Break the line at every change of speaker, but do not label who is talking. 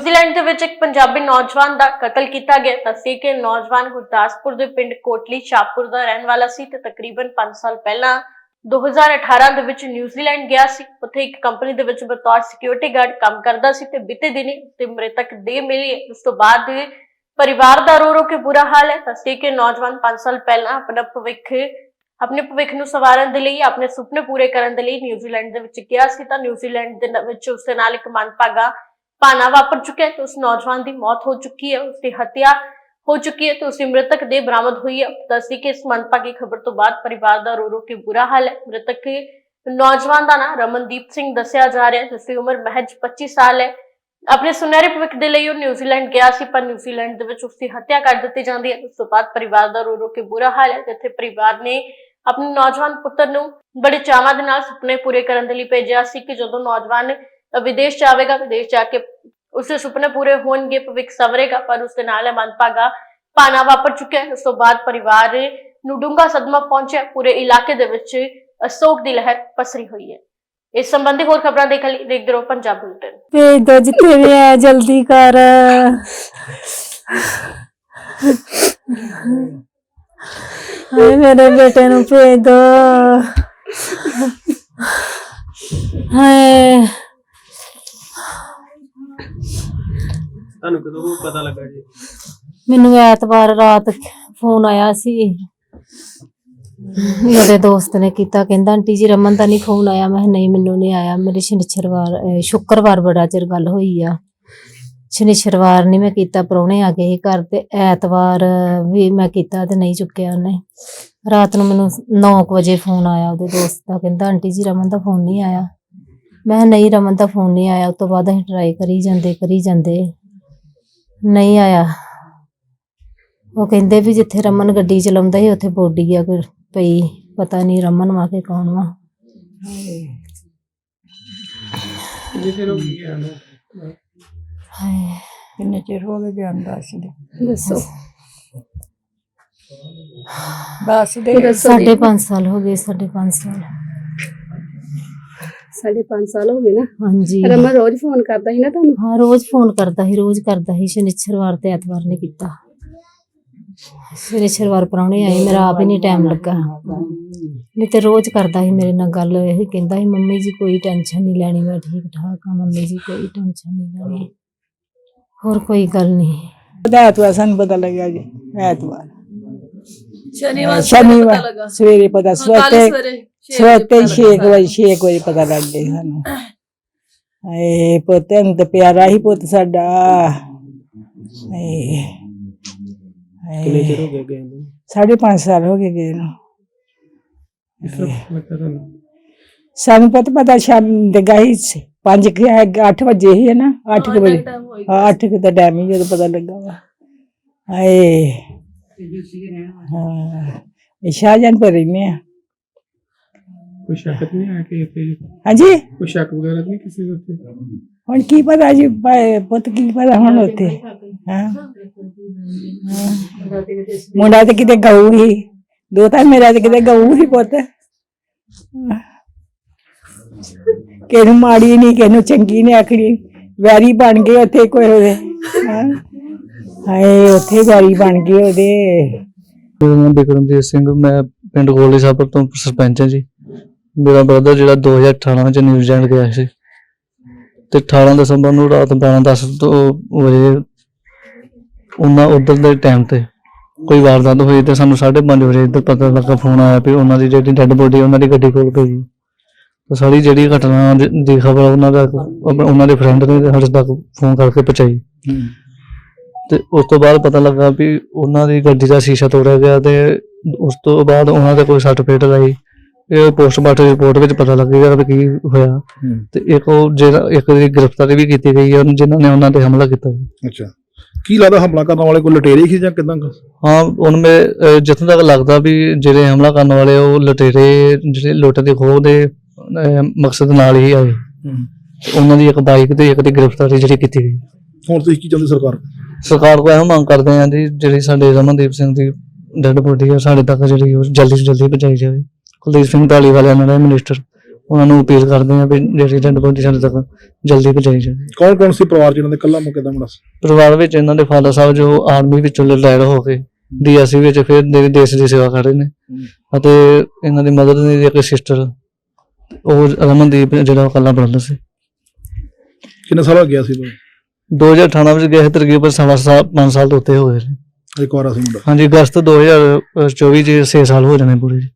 New Zealand ਦੇ ਵਿੱਚ ਇੱਕ ਪੰਜਾਬੀ ਨੌਜਵਾਨ ਦਾ ਕਤਲ ਕੀਤਾ ਗਿਆ। ਦੱਸੀ ਕਿ ਨੌਜਵਾਨ ਗੁਰਦਾਸਪੁਰ ਦੇ ਪਿੰਡ ਕੋਟਲੀ ਸ਼ਾਹਪੁਰ ਦਾ ਰਹਿਣ ਵਾਲਾ ਸੀ ਤੇ ਤਕਰੀਬਨ 5 ਸਾਲ ਪਹਿਲਾਂ 2018 ਦੇ ਵਿੱਚ ਨਿਊਜ਼ੀਲੈਂਡ ਗਿਆ ਸੀ। ਉੱਥੇ ਇੱਕ ਕੰਪਨੀ ਦੇ ਵਿੱਚ ਬਤੌਰ ਸਿਕਿਉਰਿਟੀ ਗਾਰਡ ਕੰਮ ਕਰਦਾ ਸੀ ਤੇ ਬੀਤੇ ਦਿਨੀ ਤੇ ਮ੍ਰਿਤਕ ਦੇ ਮਿਲੀ। ਉਸ ਤੋਂ ਬਾਅਦ ਪਰਿਵਾਰ ਦਾ ਰੋ ਰੋ ਕੇ ਬੁਰਾ ਹਾਲ ਹੈ। ਦੱਸੀ ਕਿ ਨੌਜਵਾਨ 5 ਸਾਲ ਪਹਿਲਾਂ ਆਪਣਾ ਭਵਿੱਖ, ਆਪਣੇ ਭਵਿੱਖ ਨੂੰ ਸਵਾਰਨ ਦੇ ਲਈ, ਆਪਣੇ ਸੁਪਨੇ ਪੂਰੇ ਕਰਨ ਦੇ ਲਈ ਨਿਊਜ਼ੀਲੈਂਡ ਦੇ ਵਿੱਚ ਗਿਆ ਸੀ। ਤਾਂ ਨਿਊਜ਼ੀਲੈਂਡ ਦੇ ਵਿੱਚ ਉਸ ਦੇ ਨਾਲ ਇੱਕ ਮੰਦਭਾਗਾ ਪਾਣਾ ਵਾਪਰ ਚੁੱਕਿਆ ਹੈ ਤੇ ਉਸ ਨੌਜਵਾਨ ਦੀ ਮੌਤ ਹੋ ਚੁੱਕੀ ਹੈ ਉਸ ਦੀ ਹੱਤਿਆ ਹੋ ਚੁੱਕੀ ਹੈ ਤੇ ਉਸ ਦੀ ਮ੍ਰਿਤਕ ਦੇ ਬਰਾਮਦ ਹੋਈ ਹੈ। ਦੱਸੀ ਕਿ ਇਸ ਮੰਦਭਾਗੀ ਖਬਰ ਤੋਂ ਬਾਅਦ ਪਰਿਵਾਰ ਦਾ ਰੋ ਰੋ ਕੇ ਬੁਰਾ ਹਾਲ ਹੈ। ਮ੍ਰਿਤਕ ਨੌਜਵਾਨ ਦਾ ਨਾਮ ਰਮਨਦੀਪ ਸਿੰਘ ਦੱਸਿਆ ਜਾ ਰਿਹਾ ਹੈ, ਜਿਸ ਦੀ ਉਮਰ ਮਹਿਜ 25 ਸਾਲ ਹੈ। ਆਪਣੇ ਸੁਨਹਿਰੇ ਭਵਿੱਖ ਦੇ ਲਈ ਉਹ ਨਿਊਜ਼ੀਲੈਂਡ ਗਿਆ ਸੀ, ਪਰ ਨਿਊਜ਼ੀਲੈਂਡ ਦੇ ਵਿੱਚ ਉਸ ਦੀ ਹੱਤਿਆ ਕਰ ਦਿੱਤੀ ਜਾਂਦੀ ਹੈ। ਉਸ ਤੋਂ ਬਾਅਦ ਪਰਿਵਾਰ ਦਾ ਰੋ ਰੋ ਕੇ ਬੁਰਾ ਹਾਲ ਹੈ, ਜਿੱਥੇ ਪਰਿਵਾਰ ਨੇ ਆਪਣੇ ਨੌਜਵਾਨ ਪੁੱਤਰ ਨੂੰ ਬੜੇ ਚਾਵਾਂ ਦੇ ਨਾਲ ਸੁਪਨੇ ਪੂਰੇ ਕਰਨ ਦੇ ਲਈ ਭੇਜਿਆ ਸੀ ਕਿ ਜਦੋਂ ਨੌਜਵਾਨ ਵਿਦੇਸ਼ ਜਾਵੇਗਾ, ਵਿਦੇਸ਼ ਜਾ ਕੇ ਉਸਦੇ ਸੁਪਨੇ ਪੂਰੇ ਹੋਣਗੇ, ਭਵਿੱਖ ਸਵਰੇਗਾ, ਪਰ ਉਸਦੇ ਨਾਲ ਇਹ ਮੰਦਭਾਗਾ ਪਾਣਾ ਵਾਪਰ ਚੁੱਕਿਆ ਹੈ। ਉਸ ਤੋਂ ਬਾਅਦ ਪਰਿਵਾਰ ਨੂੰ ਡੂੰਘਾ ਸਦਮਾ ਪਹੁੰਚਿਆ ਪੂਰੇ ਇਲਾਕੇ ਦੇ ਵਿੱਚ ਅਸ਼ੋਕ ਦੀ ਲਹਿਰ ਪਸਰੀ ਹੋਈ ਹੈ। ਇਸ ਸੰਬੰਧੀ ਹੋਰ ਖਬਰਾਂ ਦੇਖਣ ਲਈ ਦੇਖਦੇ ਰਹੋ ਪੰਜਾਬ ਬੁਲੇਟਿਨ।
ਭੇਜ ਦੋ ਜਿੱਥੇ ਵੀ ਹੈ ਜਲਦੀ ਕਰ। ਹਾਏ, ਮੇਰੇ ਬੇਟੇ ਨੂੰ ਭੇਜ ਦੋ। ਹਾਏ।
ਤੁਹਾਨੂੰ ਕਦੋਂ ਕੁ ਪਤਾ ਲੱਗਾ ਜੀ?
ਮੈਨੂੰ ਐਤਵਾਰ ਰਾਤ ਫੋਨ ਆਇਆ ਸੀ। ਮੇਰੇ ਦੋਸਤ ਨੇ ਕੀਤਾ ਕਹਿੰਦਾ ਆਂਟੀ ਜੀ ਰਮਨ ਦਾ ਨਹੀਂ ਫੋਨ ਆਇਆ। ਮੈਂ ਕਿਹਾ, ਨਹੀਂ ਮੈਨੂੰ ਨਹੀਂ ਆਇਆ। ਮੇਰੀ ਸ਼ਨੀਚਰਵਾਰ ਅਹ ਸ਼ੁੱਕਰਵਾਰ ਬੜਾ ਚਿਰ ਗੱਲ ਹੋਈ ਆ। ਸ਼ਨੀਚਰਵਾਰ ਨਹੀਂ ਮੈਂ ਕੀਤਾ ਪ੍ਰਾਹੁਣੇ ਆ ਗਏ ਸੀ ਘਰ ਤੇ। ਐਤਵਾਰ ਵੀ ਮੈਂ ਕੀਤਾ ਤੇ ਨਹੀਂ ਚੁੱਕਿਆ ਉਹਨੇ। ਰਾਤ ਨੂੰ ਮੈਨੂੰ 9 ਵਜੇ ਫੋਨ ਆਇਆ ਉਹਦੇ ਦੋਸਤ ਦਾ ਕਹਿੰਦਾ ਆਂਟੀ ਜੀ ਰਮਨ ਦਾ ਫੋਨ ਨਹੀਂ ਆਇਆ। ਮੈਂ ਕਿਹਾ, ਨਹੀਂ ਰਮਨ ਦਾ ਫੋਨ ਨਹੀਂ ਆਇਆ। ਉਸ ਤੋਂ ਬਾਅਦ ਅਸੀਂ ਟਰਾਈ ਕਰੀ ਜਾਂਦੇ ਕਰੀ ਜਾਂਦੇ। ਨਹੀਂ ਆਇਆ। ਉਹ ਕਹਿੰਦੇ ਵੀ ਜਿੱਥੇ ਰਮਨ ਗੱਡੀ ਚਲਾਉਂਦਾ ਸੀ ਉੱਥੇ ਬੋਡੀ ਆ ਕੋਈ ਪਈ। ਪਤਾ ਨਹੀਂ ਰਮਨ ਵਾ ਕੇ ਕੌਣ ਵਾ।
ਕਿੰਨੇ ਚਿਰ ਹੋ ਗਿਆ ਨਾ?
ਹਾਏ।
ਕਿੰਨੇ ਚਿਰ ਹੋ ਗਏ ਜਾਂਦਾ ਸੀ
ਦੱਸੋ
ਦੱਸ। ਦੇ।
ਸਾਲ ਹੋ ਗਏ ਸਾਢੇ ਪੰਜ ਸਾਲ।
ਸਾਢੇ ਪੰਜ ਸਾਲ ਹੋ ਗਏ ਨਾ।
ਹਾਂਜੀ।
ਰਮਨ ਰੋਜ਼ ਫੋਨ ਕਰਦਾ ਸੀ ਨਾ ਤੁਹਾਨੂੰ?
ਹਾਂ ਰੋਜ਼ ਫੋਨ ਕਰਦਾ ਸੀ ਰੋਜ਼ ਕਰਦਾ ਸੀ। ਸ਼ਨੀਚਰਵਾਰ ਤੇ ਐਤਵਾਰ ਨੇ ਕੀਤਾ। ਸ਼ਨੀਚਰਵਾਰ ਪ੍ਰਾਹੁਣੇ ਆਏ ਮੇਰਾ ਆਪ ਹੀ ਨਹੀਂ ਟਾਈਮ ਲੱਗਾ। ਨਹੀਂ ਤੇ ਰੋਜ਼ ਕਰਦਾ ਸੀ ਮੇਰੇ ਨਾਲ ਗੱਲ ਇਹ ਕਹਿੰਦਾ ਸੀ ਮੰਮੀ ਜੀ ਕੋਈ ਟੈਨਸ਼ਨ ਨਹੀਂ ਲੈਣੀ ਮੈਂ ਠੀਕ ਠਾਕ ਆ ਮੰਮੀ ਜੀ ਕੋਈ ਟੈਨਸ਼ਨ ਨਹੀਂ ਲੈਣੀ। ਹੋਰ ਕੋਈ ਗੱਲ ਨਹੀਂ।
ਐਤਵਾਰ ਸਾਨੂੰ ਪਤਾ ਲੱਗਿਆ ਜੀ ਐਤਵਾਰ।
ਸ਼ਨੀਵਾਰ
ਸ਼ਨੀਵਾਰ ਸਵੇਰੇ ਪਤਾ ਸਵੇਰੇ। ਸਵੇਰੇ 6 ਵਜੇ 6 ਵਜੇ ਪਤਾ ਲੱਗ ਗਿਆ ਸਾਨੂੰ। ਏ ਪੁੱਤ ਨੂੰ ਤੇ ਪਿਆਰਾ ਹੀ ਪੁੱਤ ਸਾਡਾ। ਏ
ਕਿੰਨੇ ਚਿਰ ਹੋ ਗਿਆ ਗਏ ਨੂੰ?
ਸਾਢੇ ਪੰਜ ਸਾਲ ਹੋ ਗਏ ਗਏ ਨੂੰ। ਸਾਨੂੰ ਪਤਾ ਪਤਾ ਸ਼ਾਮ ਦੇ ਗਾਈ 5 ਕਿ 8 ਵਜੇ ਹੀ ਹੈ ਨਾ 8 ਵਜੇ। ਹਾਂ 8 ਕਿ ਦਾ ਟਾਈਮ ਹੀ ਜਦੋਂ ਪਤਾ ਲੱਗਾ ਵਾ। ਹਾਏ। ਹਾਂ। ਇਹ ਸ਼ਾਹਜਹਾਨ ਪਰ ਰਹਿੰਦੇ ਆ।
ਕੋਈ ਸ਼ੱਕ ਤਾਂ ਨਹੀਂ ਆਇਆ ਕਿ ਇੱਥੇ
ਹਾਂਜੀ?
ਕੋਈ ਸ਼ੱਕ ਵਗੈਰਾ ਤਾਂ ਨਹੀਂ ਕਿਸੇ ਦੇ ਉੱਤੇ?
ਹੁਣ ਕੀ ਪਤਾ ਜੀ ਭਾਈ ਪੁੱਤ ਕੀ ਪਤਾ ਹੁਣ ਉੱਥੇ? ਹਾਂ। ਮੁੰਡਾ ਤੇ ਕਿਤੇ ਗਊ ਹੀ। ਦੋ ਤਾਂ ਮੇਰਾ ਤੇ ਕਿਤੇ ਗਊ ਹੀ ਪੁੱਤ। ਕਿਹਨੂੰ ਮਾੜੀ ਨਹੀਂ ਕਿਹਨੂੰ ਚੰਗੀ ਨਹੀਂ ਆਖੜੀ ਵੈਰੀ ਬਣ ਗਏ ਉੱਥੇ ਕੋਈ ਉਹਦੇ। ਹਾਂ। ਹਾਏ ਉੱਥੇ ਵੈਰੀ ਬਣ ਗਏ ਉਹਦੇ।
ਮੇਰਾ ਨਾਮ ਬਿਕਰਮਜੀਤ ਸਿੰਘ ਮੈਂ ਪਿੰਡ ਗੋਲੀ ਸਾਹਿਬ ਤੋਂ ਸਰਪੰਚ ਹਾਂ ਜੀ। ਮੇਰਾ ਬ੍ਰਦਰ ਜਿਹੜਾ 2018 ਵਿੱਚ ਨਿਊਜ਼ੀਲੈਂਡ ਗਿਆ ਸੀ। ਤੇ 18 ਦਸੰਬਰ ਨੂੰ ਰਾਤ 12:10 ਤੋਂ ਵਜੇ ਉਹਨਾਂ ਉਧਰ ਦੇ ਟਾਈਮ ਤੇ ਕੋਈ ਵਾਰਦਾਤ ਹੋਈ ਤੇ ਸਾਨੂੰ 5:30 ਵਜੇ ਇੱਧਰ ਪਤਾ ਲੱਗਾ ਫੋਨ ਆਇਆ ਵੀ ਉਹਨਾਂ ਦੀ ਜਿਹੜੀ ਡੈੱਡ ਬੋਡੀ ਉਹਨਾਂ ਦੀ ਗੱਡੀ ਕੋਲ ਪਈ ਤੇ ਸਾਰੀ ਜਿਹੜੀ ਘਟਨਾ ਦੀ- ਖਬਰ ਉਹਨਾਂ ਦਾ ਉਹਨਾਂ ਦੇ ਫਰੈਂਡ ਨੇ ਸਾਡੇ ਤੱਕ ਫੋਨ ਕਰਕੇ ਪਹੁੰਚਾਈ। ਤੇ ਉਸ ਤੋਂ ਬਾਅਦ ਪਤਾ ਲੱਗਾ ਵੀ ਉਹਨਾਂ ਦੀ ਗੱਡੀ ਦਾ ਸ਼ੀਸ਼ਾ ਤੋੜਿਆ ਗਿਆ ਤੇ ਉਸ ਤੋਂ ਬਾਅਦ ਉਹਨਾਂ ਦੇ ਕੋਈ ਸਰਟੀਫਿਕੇਟ ਲਾਈ ਇਹ ਪੋਸਟਮਾਰਟਮ ਰਿਪੋਰਟ ਵਿੱਚ ਪਤਾ ਲੱਗੇਗਾ ਵੀ ਕੀ ਹੋਇਆ। ਤੇ ਇੱਕ ਉਹ ਜਿਹੜਾ ਇੱਕ ਦੀ ਗ੍ਰਿਫਤਾਰੀ ਵੀ ਕੀਤੀ ਗਈ ਹੈ ਜਿਨ੍ਹਾਂ ਨੇ ਉਹਨਾਂ ਤੇ ਹਮਲਾ ਕੀਤਾ ਸੀ।
ਅੱਛਾ। ਕੀ ਲੱਗਦਾ ਹਮਲਾ ਕਰਨ ਵਾਲੇ ਕੋਈ ਲਟੇਰੇ ਸੀ ਜਾਂ ਕਿਦਾਂ
ਹਾਂ ਉਹਨਾਂ ਮੇ ਅਹ ਜਿੱਥੋਂ ਤੱਕ ਲੱਗਦਾ ਵੀ ਜਿਹੜੇ ਹਮਲਾ ਕਰਨ ਵਾਲੇ ਉਹ ਲੁਟੇਰੇ ਜਿਹੜੇ ਲੁੱਟ ਦੇ ਖੋਹ ਦੇ ਅਹ ਮਕਸਦ ਨਾਲ ਹੀ ਆਏ। ਉਹਨਾਂ ਦੀ ਇੱਕ ਬਾਈਕ ਤੇ ਇੱਕ ਦੀ ਗ੍ਰਿਫਤਾਰੀ ਜਿਹੜੀ ਕੀਤੀ ਗਈ।
ਹੁਣ ਤੁਸੀਂ ਕੀ ਚਾਹੁੰਦੇ ਸਰਕਾਰ
ਸਰਕਾਰ ਕੋਲ ਇਹੋ ਮੰਗ ਕਰਦੇ ਹਾਂ ਜੀ ਜਿਹੜੀ ਸਾਡੇ ਰਮਨਦੀਪ ਸਿੰਘ ਦੀ ਡੈਡ ਬੋਡੀ ਹੈ ਸਾਡੇ ਤੱਕ ਜਿਹੜੀ ਉਹ ਜਲਦੀ ਤੋਂ ਜਲਦੀ ਪਹੁੰਚਾਈ ਜਾਵੇ। ਕੁਲਦੀਪ ਸਿੰਘ ਢਾਲੀ ਵਾਲਿਆਂ ਨਾਲ ਮਿਨਿਸਟਰ ਉਹਨਾਂ ਨੂੰ ਅਪੀਲ ਕਰਦੇ ਹਾਂ ਵੀ ਜਿਹੜੀ ਬੋਡੀ ਸਾਡੇ ਤੱਕ ਜਲਦੀ ਪਹੁੰਚਾਈ ਜਾਵੇ।
ਕੌਣ ਕੌਣ ਸੀ ਪਰਿਵਾਰ ਚ ਇਹਨਾਂ ਦੇ ਕੱਲਾ ਮੁੱਕੇ ਦਾ ਮੁੰਡਾ ਸੀ?
ਪਰਿਵਾਰ ਵਿੱਚ ਇਹਨਾਂ ਦੇ ਫਾਦਰ ਸਾਹਿਬ ਜੋ ਆਰਮੀ ਵਿੱਚੋਂ ਰਿਟਾਇਰ ਹੋ ਕੇ ਡੀਐਸਸੀ ਵਿੱਚ ਫਿਰ ਦੇ ਦੇਸ਼ ਦੀ ਸੇਵਾ ਕਰ ਰਹੇ ਨੇ। ਅਤੇ ਇਹਨਾਂ ਦੀ ਮਦਰ ਦੀ ਇੱਕ ਸਿਸਟਰ ਉਹ ਰਮਨਦੀਪ ਜਿਹੜਾ ਉਹ ਕੱਲਾ ਬ੍ਰਦਰ ਸੀ।
ਕਿੰਨੇ ਸਾਲ ਹੋ ਗਿਆ ਸੀ ਉਹ
2018 ਵਿੱਚ ਗਿਆ ਸੀ ਤਕਰੀਬਨ ਸਵਾ ਸਾਲ 5 ਸਾਲ ਤੋਂ ਉੱਤੇ ਹੋ ਗਏ ਨੇ
ਇੱਕ ਵਾਰ ਸੀ ਮੁੰਡਾ।
ਹਾਂਜੀ ਅਗਸਤ 2024 ਚ 6 ਸਾਲ ਹੋ ਜਾਣੇ ਪੂਰੇ ਜੀ।